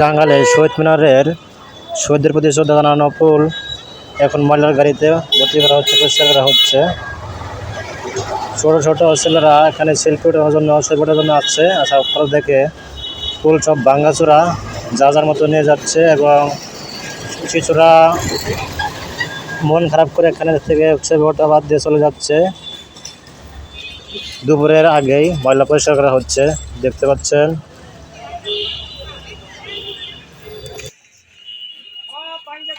টাঙ্গালে শহীদ মিনারের শহীদদের প্রতি শ্রদ্ধা জানানো ফুল। এখন ময়লার গাড়িতে ভর্তি করা হচ্ছে, পরিষ্কার করা হচ্ছে। ছোট ছোট ছেলেরা এখানে সেলফি ওঠানোর জন্য সেলফি ওঠার জন্য আসছে। আসার পর দেখে ফুল সব ভাঙ্গাচোরা যা যার মতো নিয়ে যাচ্ছে এবং শিশুরা মন খারাপ করে এখানে থেকে সেলফি ওঠা বাদ দিয়ে চলে যাচ্ছে। দুপুরের আগেই ময়লা পরিষ্কার করা হচ্ছে, দেখতে পাচ্ছেন। পানিটা